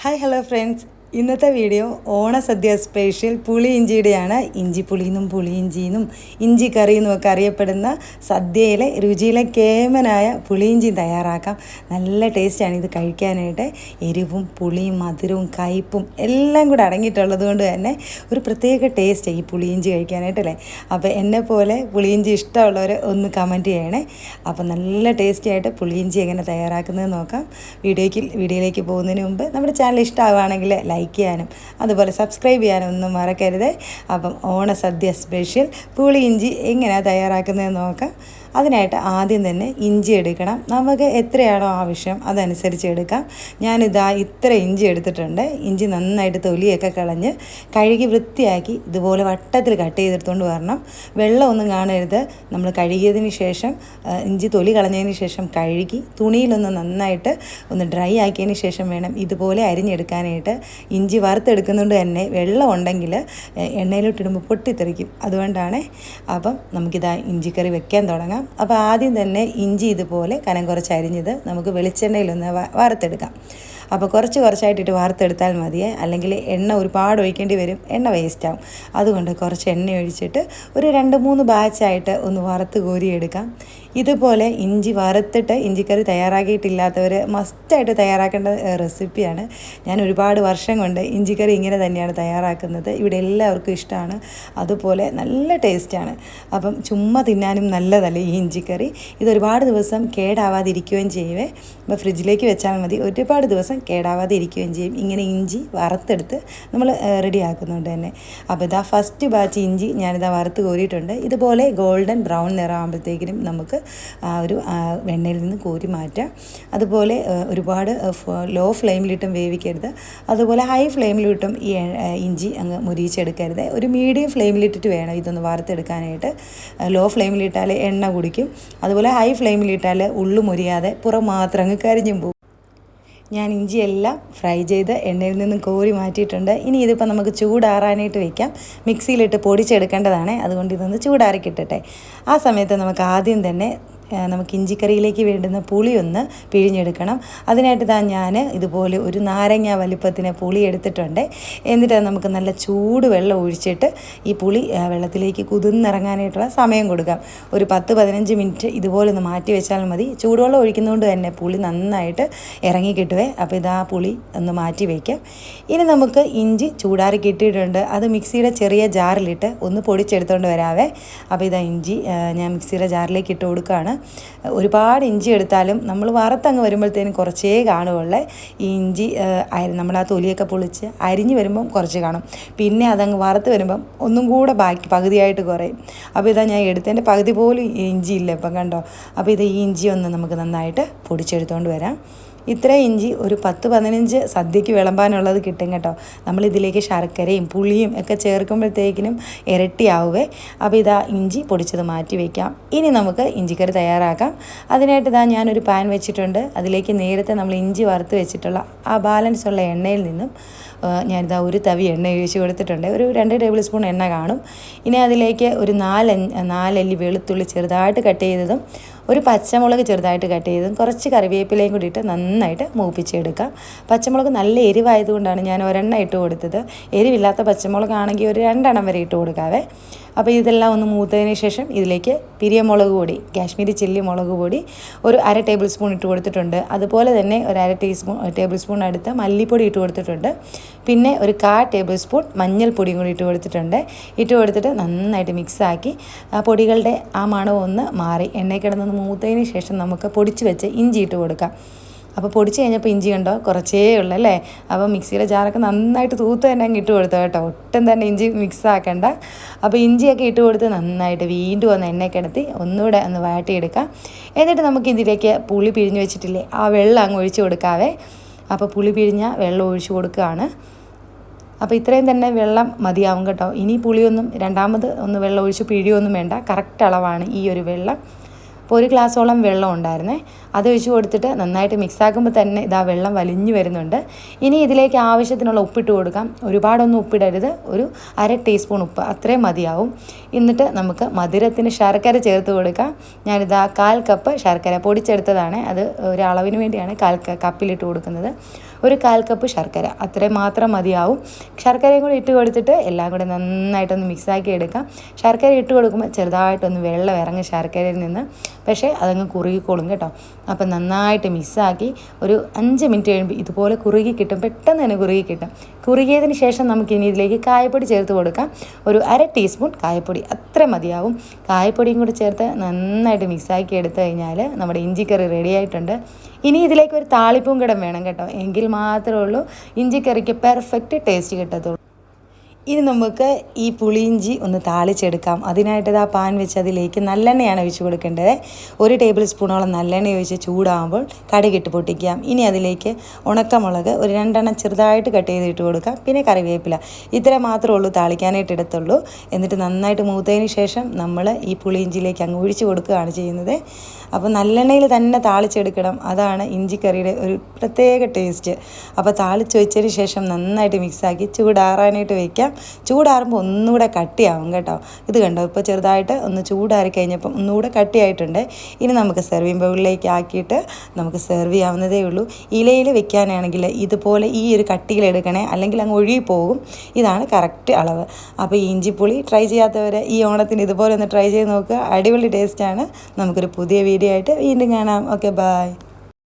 Hi hello friends ഇന്നത്തെ video ഓണസദ്യ special പുളി ഇഞ്ചിയുടെയാണ് ഇഞ്ചി പുളിയെന്നും പുളി ഇഞ്ചിയെന്നും ഇഞ്ചി കറി ഒക്കെ അറിയപ്പെടുന്ന സദ്യയിലെ രുചിയിലെ കേമനായ പുളിയിഞ്ചി തയ്യാറാക്കാം. നല്ല ടേസ്റ്റാണ് ഇത് കഴിക്കാനായിട്ട്. എരിവും പുളിയും മധുരവും കയ്പും എല്ലാം കൂടെ അടങ്ങിയിട്ടുള്ളത് കൊണ്ട് തന്നെ ഒരു പ്രത്യേക ടേസ്റ്റ് ഈ പുളിയിഞ്ചി കഴിക്കാനായിട്ടല്ലേ അപ്പോൾ എന്നെ പോലെ പുളിയിഞ്ചി ഇഷ്ടമുള്ളവർ ഒന്ന് കമന്റ് ചെയ്യണേ. അപ്പോൾ നല്ല ടേസ്റ്റി ആയിട്ട് പുളിയിഞ്ചി എങ്ങനെ തയ്യാറാക്കുന്നത് നോക്കാം. വീഡിയോയ്ക്ക് വീഡിയോയിലേക്ക് പോകുന്നതിന് മുമ്പ് നമ്മുടെ ചാനൽ ഇഷ്ടമാവുകയാണെങ്കിൽ ലൈക്ക് ചെയ്യാനും അതുപോലെ സബ്സ്ക്രൈബ് ചെയ്യാനും ഒന്നും മറക്കരുത്. അപ്പം ഓണസദ്യ സ്പെഷ്യൽ പുളി ഇഞ്ചി എങ്ങനെയാണ് തയ്യാറാക്കുന്നതെന്ന് നോക്കാം. അതിനായിട്ട് ആദ്യം തന്നെ ഇഞ്ചി എടുക്കണം. നമുക്ക് എത്രയാണോ ആവശ്യം അതനുസരിച്ച് എടുക്കാം. ഞാനിതാ ഇത്ര ഇഞ്ചി എടുത്തിട്ടുണ്ട്. ഇഞ്ചി നന്നായിട്ട് തൊലിയൊക്കെ കളഞ്ഞ് കഴുകി വൃത്തിയാക്കി ഇതുപോലെ വട്ടത്തിൽ കട്ട് ചെയ്തെടുത്തുകൊണ്ട് വരണം. വെള്ളമൊന്നും കാണരുത്. നമ്മൾ കഴുകിയതിന് ശേഷം ഇഞ്ചി തൊലി കളഞ്ഞതിന് ശേഷം കഴുകി തുണിയിലൊന്ന് നന്നായിട്ട് ഒന്ന് ഡ്രൈ ആക്കിയതിന് ശേഷം വേണം ഇതുപോലെ അരിഞ്ഞെടുക്കാനായിട്ട്. ഇഞ്ചി വറുത്തെടുക്കുന്നതുകൊണ്ട് തന്നെ വെള്ളം ഉണ്ടെങ്കിൽ എണ്ണയിലോട്ടിടുമ്പോൾ പൊട്ടിത്തെറിക്കും. അതുകൊണ്ടാണ് അപ്പം നമുക്കിതാ ഇഞ്ചിക്കറി വെക്കാൻ തുടങ്ങാം. അപ്പോൾ ആദ്യം തന്നെ ഇഞ്ചി ഇതുപോലെ കനം കുറച്ച് അരിഞ്ഞത് നമുക്ക് വെളിച്ചെണ്ണയിലൊന്ന് വറുത്തെടുക്കാം. അപ്പോൾ കുറച്ച് കുറച്ചായിട്ടിട്ട് വാർത്തെടുത്താൽ മതിയേ. അല്ലെങ്കിൽ എണ്ണ ഒരുപാട് ഒഴിക്കേണ്ടി വരും. എണ്ണ വേസ്റ്റാവും അതുകൊണ്ട് കുറച്ച് എണ്ണ ഒഴിച്ചിട്ട് ഒരു രണ്ട് മൂന്ന് ബാച്ചായിട്ട് ഒന്ന് വറുത്ത് കോരിയെടുക്കാം. ഇതുപോലെ ഇഞ്ചി വറുത്തിട്ട് ഇഞ്ചിക്കറി തയ്യാറാക്കിയിട്ടില്ലാത്തവർ മസ്റ്റായിട്ട് തയ്യാറാക്കേണ്ട റെസിപ്പിയാണ് ഞാൻ ഒരുപാട് വർഷം കൊണ്ട് ഇഞ്ചിക്കറി ഇങ്ങനെ തന്നെയാണ് തയ്യാറാക്കുന്നത്. ഇവിടെ എല്ലാവർക്കും ഇഷ്ടമാണ് അതുപോലെ നല്ല ടേസ്റ്റാണ് അപ്പം ചുമ്മാ തിന്നാനും നല്ലതല്ലേ ഈ ഇഞ്ചിക്കറി? ഇത് ഒരുപാട് ദിവസം കേടാവാതിരിക്കുകയും ചെയ്യുവേ. അപ്പോൾ ഫ്രിഡ്ജിലേക്ക് വെച്ചാൽ മതി. ഒരുപാട് ദിവസം കേടാവാതെ ഇരിക്കുകയും ചെയ്യും. ഇങ്ങനെ ഇഞ്ചി വറുത്തെടുത്ത് നമ്മൾ റെഡിയാക്കുന്നുണ്ട് തന്നെ. അപ്പോൾ ഇതാ ഫസ്റ്റ് ബാച്ച് ഇഞ്ചി ഞാനിതാ വറുത്ത് കോരിയിട്ടുണ്ട്. ഇതുപോലെ ഗോൾഡൻ ബ്രൗൺ നിറമാകുമ്പോഴത്തേക്കിനും നമുക്ക് ഒരു വെണ്ണയിൽ നിന്ന് കോരി മാറ്റാം. അതുപോലെ ഒരുപാട് ലോ ഫ്ലെയിമിലിട്ടും വേവിക്കരുത്. അതുപോലെ ഹൈ ഫ്ലെയിമിലിട്ടും ഈ ഇഞ്ചി അങ്ങ് മുരിയിച്ചെടുക്കരുത്. ഒരു മീഡിയം ഫ്ലെയിമിലിട്ടിട്ട് വേണം ഇതൊന്ന് വറുത്തെടുക്കാനായിട്ട്. ലോ ഫ്ലെയിമിലിട്ടാൽ എണ്ണ കുടിക്കും. അതുപോലെ ഹൈ ഫ്ലെയിമിലിട്ടാൽ ഉള്ളു മുരിയാതെ പുറം മാത്രം അങ്ങ് കരിഞ്ഞും പോകും. ഞാൻ ഇഞ്ചിയെല്ലാം ഫ്രൈ ചെയ്ത് എണ്ണയിൽ നിന്നും കോരി മാറ്റിയിട്ടുണ്ട്. ഇനി ഇതിപ്പോൾ നമുക്ക് ചൂടാറാനായിട്ട് വെക്കാം. മിക്സിയിലിട്ട് പൊടിച്ചെടുക്കേണ്ടതാണ്. അതുകൊണ്ട് ഇതൊന്ന് ചൂടാറി ആ സമയത്ത് നമുക്ക് ആദ്യം തന്നെ നമുക്ക് ഇഞ്ചിക്കറിയിലേക്ക് വേണ്ടുന്ന പുളി ഒന്ന് പിഴിഞ്ഞെടുക്കണം. അതിനായിട്ട് താ ഞാൻ ഇതുപോലെ ഒരു നാരങ്ങ വലിപ്പത്തിന് പുളി എടുത്തിട്ടുണ്ട്. എന്നിട്ട് നമുക്ക് നല്ല ചൂട് വെള്ളം ഒഴിച്ചിട്ട് ഈ പുളി വെള്ളത്തിലേക്ക് കുതിർന്നിറങ്ങാനായിട്ടുള്ള സമയം കൊടുക്കാം. ഒരു പത്ത് പതിനഞ്ച് മിനിറ്റ് ഇതുപോലെ ഒന്ന് മാറ്റി വെച്ചാൽ മതി. ചൂടുവെള്ളം ഒഴിക്കുന്നതുകൊണ്ട് തന്നെ പുളി നന്നായിട്ട് ഇറങ്ങി കിട്ടുവേ. അപ്പോൾ ഇതാ പുളി ഒന്ന് മാറ്റി വയ്ക്കാം ഇനി നമുക്ക് ഇഞ്ചി ചൂടാറി കിട്ടിയിട്ടുണ്ട്. അത് മിക്സിയുടെ ചെറിയ ജാറിലിട്ട് ഒന്ന് പൊടിച്ചെടുത്തുകൊണ്ട് വരാവേ. അപ്പോൾ ഇതാ ഇഞ്ചി ഞാൻ മിക്സിയുടെ ജാറിലേക്ക് ഇട്ട് കൊടുക്കുകയാണ് ഒരുപാട് ഇഞ്ചി എടുത്താലും നമ്മൾ വറുത്തങ്ങ് വരുമ്പോഴത്തേനും കുറച്ചേ കാണുകയുള്ളേ. ഈ ഇഞ്ചി നമ്മൾ ആ തൊലിയൊക്കെ പൊളിച്ച് അരിഞ്ഞ് വരുമ്പം കുറച്ച് കാണും. പിന്നെ അതങ്ങ് വറുത്ത് വരുമ്പം ഒന്നും കൂടെ ബാക്കി പകുതിയായിട്ട് കുറയും. അപ്പോൾ ഇതാ ഞാൻ എടുത്തതിന്റെ പകുതി പോലും ഇഞ്ചി ഇല്ല ഇപ്പം കണ്ടോ. അപ്പോൾ ഇത് ഈ ഇഞ്ചി ഒന്ന് നമുക്ക് നന്നായിട്ട് പൊടിച്ചെടുത്തുകൊണ്ട് വരാം. ഇത്ര ഇഞ്ചി ഒരു പത്ത് പതിനഞ്ച് സദ്യക്ക് വിളമ്പാനുള്ളത് കിട്ടും കേട്ടോ. നമ്മൾ ഇതിലേക്ക് ശർക്കരയും പുളിയും ഒക്കെ ചേർക്കുമ്പോഴത്തേക്കിനും ഇരട്ടിയാവുവേ. അപ്പോൾ ഇതാ ഇഞ്ചി പൊടിച്ചത് മാറ്റി വയ്ക്കാം ഇനി നമുക്ക് ഇഞ്ചിക്കറി തയ്യാറാക്കാം. അതിനായിട്ട് ഇതാ ഞാനൊരു പാൻ വെച്ചിട്ടുണ്ട്. അതിലേക്ക് നേരത്തെ നമ്മൾ ഇഞ്ചി വറുത്ത് വെച്ചിട്ടുള്ള ആ ബാലൻസ് ഉള്ള എണ്ണയിൽ നിന്നും ഞാനിതാ ഒരു തവി എണ്ണ ഒഴിച്ച് കൊടുത്തിട്ടുണ്ട്. ഒരു രണ്ട് ടേബിൾ സ്പൂൺ എണ്ണ കാണും. ഇനി അതിലേക്ക് ഒരു നാല് നാലല്ലി വെളുത്തുള്ളി ചെറുതായിട്ട് കട്ട് ചെയ്തതും ഒരു പച്ചമുളക് ചെറുതായിട്ട് കട്ട് ചെയ്തും കുറച്ച് കറിവേപ്പിലയും കൂടി ഇട്ട് നന്നായിട്ട് മൂപ്പിച്ചെടുക്കാം. പച്ചമുളക് നല്ല എരിവായതുകൊണ്ടാണ് ഞാൻ ഒരെണ്ണം ഇട്ട് കൊടുത്തത്. എരിവില്ലാത്ത പച്ചമുളകാണെങ്കിൽ ഒരു രണ്ടെണ്ണം വരെ ഇട്ട് കൊടുക്കാവേ. അപ്പോൾ ഇതെല്ലാം ഒന്ന് മൂത്തതിന് ശേഷം ഇതിലേക്ക് പിരിയമുളക് പൊടി കാശ്മീരി ചില്ലി മുളക് പൊടി ഒരു അര ടേബിൾ സ്പൂൺ ഇട്ട് കൊടുത്തിട്ടുണ്ട്. അതുപോലെ തന്നെ ഒരു അര ടീസ്പൂൺ ടേബിൾ സ്പൂൺ അടുത്ത് മല്ലിപ്പൊടി ഇട്ട് കൊടുത്തിട്ടുണ്ട്. പിന്നെ ഒരു കാ ടേബിൾ സ്പൂൺ മഞ്ഞൾപ്പൊടിയും കൂടി ഇട്ട് കൊടുത്തിട്ടുണ്ട്. ഇട്ട് കൊടുത്തിട്ട് നന്നായിട്ട് മിക്സാക്കി ആ പൊടികളുടെ ആ മണം ഒന്ന് മാറി. എണ്ണയിൽ കിടന്നൊന്ന് മൂത്തതിന് ശേഷം നമുക്ക് പൊടിച്ച് വെച്ച് ഇഞ്ചി ഇട്ട് കൊടുക്കാം. അപ്പോൾ പൊടിച്ച് കഴിഞ്ഞപ്പോൾ ഇഞ്ചി കണ്ടോ? കുറച്ചേ ഉള്ളൂ അല്ലേ? അപ്പോൾ മിക്സിയുടെ ജാറൊക്കെ നന്നായിട്ട് തൂത്ത് തന്നെ അങ്ങ് ഇട്ട് കൊടുത്തു കേട്ടോ. ഒട്ടും തന്നെ ഇഞ്ചി മിക്സ് ആക്കണ്ട. അപ്പോൾ ഇഞ്ചിയൊക്കെ ഇട്ട് കൊടുത്ത് നന്നായിട്ട് വീണ്ടും ഒന്ന് എണ്ണ കിടത്തി ഒന്നുകൂടെ ഒന്ന് വാട്ടിയെടുക്കാം എന്നിട്ട് നമുക്ക് ഇതിലേക്ക് പുളി പിഴിഞ്ഞ് വെച്ചിട്ടില്ലേ? ആ വെള്ളം അങ്ങ് ഒഴിച്ചു കൊടുക്കാവേ. അപ്പോൾ പുളി പിഴിഞ്ഞ വെള്ളം ഒഴിച്ചു കൊടുക്കുകയാണ്. അപ്പോൾ ഇത്രയും തന്നെ വെള്ളം മതിയാവും കേട്ടോ. ഇനി പുളിയൊന്നും രണ്ടാമത് ഒന്ന് വെള്ളം ഒഴിച്ച് പിഴിയൊന്നും വേണ്ട. കറക്റ്റ് അളവാണ് ഈ ഒരു വെള്ളം. അപ്പോൾ ഒരു ഗ്ലാസ്സോളം വെള്ളം ഉണ്ടായിരുന്നേ. അത് ഒഴിച്ച് കൊടുത്തിട്ട് നന്നായിട്ട് മിക്സ് ആക്കുമ്പോൾ തന്നെ ഇതാ വെള്ളം വലിഞ്ഞു വരുന്നുണ്ട്. ഇനി ഇതിലേക്ക് ആവശ്യത്തിനുള്ള ഉപ്പിട്ട് കൊടുക്കാം. ഒരുപാടൊന്നും ഉപ്പിടരുത്. ഒരു അര ടീസ്പൂൺ ഉപ്പ്. അത്രയും മതിയാവും. എന്നിട്ട് നമുക്ക് മധുരത്തിന് ശർക്കര ചേർത്ത് കൊടുക്കാം. ഞാനിതാ കാൽ കപ്പ് ശർക്കര പൊടിച്ചെടുത്തതാണ്. അത് ഒരളവിന് വേണ്ടിയാണ് കാൽ കപ്പിലിട്ട് കൊടുക്കുന്നത്. ഒരു കാൽ കപ്പ് ശർക്കര. അത്രയും മാത്രം മതിയാവും. ശർക്കരയും കൂടി ഇട്ട് കൊടുത്തിട്ട് എല്ലാം കൂടെ നന്നായിട്ടൊന്ന് മിക്സാക്കി എടുക്കാം. ശർക്കര ഇട്ട് കൊടുക്കുമ്പോൾ ചെറുതായിട്ടൊന്ന് വെള്ളം ഇറങ്ങി ശർക്കരയിൽ നിന്ന് പക്ഷേ അതങ്ങ് കുറുകിക്കോളും കേട്ടോ. അപ്പം നന്നായിട്ട് മിസ്സാക്കി ഒരു അഞ്ച് മിനിറ്റ് കഴിയുമ്പോൾ ഇതുപോലെ കുറുകി കിട്ടും. പെട്ടെന്ന് തന്നെ കുറുകി കിട്ടും. കുറുകിയതിന് ശേഷം നമുക്ക് ഇനി ഇതിലേക്ക് കായപ്പൊടി ചേർത്ത് കൊടുക്കാം. ഒരു അര ടീസ്പൂൺ കായപ്പൊടി. അത്ര മതിയാവും. കായപ്പൊടിയും കൂടി ചേർത്ത് നന്നായിട്ട് മിക്സാക്കി എടുത്തു കഴിഞ്ഞാൽ നമ്മുടെ ഇഞ്ചിക്കറി റെഡി ആയിട്ടുണ്ട്. ഇനി ഇതിലേക്ക് ഒരു താളിപ്പും കൂടെ വേണം കേട്ടോ. എങ്കിൽ മാത്രമേ ഉള്ളൂ. ഇഞ്ചിക്കറിക്ക് പെർഫെക്റ്റ് ടേസ്റ്റ് കിട്ടത്തുള്ളൂ. ഇനി നമുക്ക് ഈ പുളിയിഞ്ചി ഒന്ന് താളിച്ചെടുക്കാം. അതിനായിട്ട് ഇതാ പാൻ വെച്ച് അതിലേക്ക് നല്ലെണ്ണയാണ് ഒഴിച്ച് കൊടുക്കേണ്ടത്. ഒരു ടേബിൾ സ്പൂണോളം നല്ലെണ്ണ ഒഴിച്ച് ചൂടാകുമ്പോൾ കടുകിട്ട് പൊട്ടിക്കാം. ഇനി അതിലേക്ക് ഉണക്കമുളക് ഒരു രണ്ടെണ്ണം ചെറുതായിട്ട് കട്ട് ചെയ്തിട്ട് കൊടുക്കാം. പിന്നെ കറിവേപ്പില. ഇത്ര മാത്രമേ ഉള്ളൂ താളിക്കാനായിട്ട് എടുത്തുള്ളൂ. എന്നിട്ട് നന്നായിട്ട് മൂത്തതിന് ശേഷം നമ്മൾ ഈ പുളിയിഞ്ചിയിലേക്ക് അങ്ങ് ഒഴിച്ച് കൊടുക്കുകയാണ് ചെയ്യുന്നത്. അപ്പോൾ നല്ലെണ്ണയിൽ തന്നെ താളിച്ചെടുക്കണം. അതാണ് ഇഞ്ചിക്കറിയുടെ ഒരു പ്രത്യേക ടേസ്റ്റ്. അപ്പോൾ താളിച്ച് വെച്ചതിന് ശേഷം നന്നായിട്ട് മിക്സാക്കി ചൂടാറാനായിട്ട് വെക്കാം. ചൂടാറുമ്പോൾ ഒന്നുകൂടെ കട്ടിയാവും കേട്ടോ. ഇത് കണ്ടോ? ഇപ്പോൾ ചെറുതായിട്ട് ഒന്ന് ചൂടാറി കഴിഞ്ഞപ്പം ഒന്നുകൂടെ കട്ടിയായിട്ടുണ്ട്. ഇനി നമുക്ക് സെർവിങ് ബൗളിലേക്ക് ആക്കിയിട്ട് നമുക്ക് സെർവ് ചെയ്യാവുന്നതേ ഉള്ളൂ. ഇലയിൽ വെക്കാനാണെങ്കിൽ ഇതുപോലെ ഈ ഒരു കട്ടിയിൽ എടുക്കണേ അല്ലെങ്കിൽ അങ്ങ് ഒഴുകി പോകും. ഇതാണ് കറക്റ്റ് അളവ്. അപ്പോൾ ഈ ഇഞ്ചിപ്പുളി ട്രൈ ചെയ്യാത്തവർ ഈ ഓണത്തിന് ഇതുപോലെ ഒന്ന് ട്രൈ ചെയ്ത് നോക്കുക. അടിപൊളി ടേസ്റ്റാണ് നമുക്കൊരു പുതിയ വീഡിയോ ആയിട്ട് വീണ്ടും കാണാം. Okay bye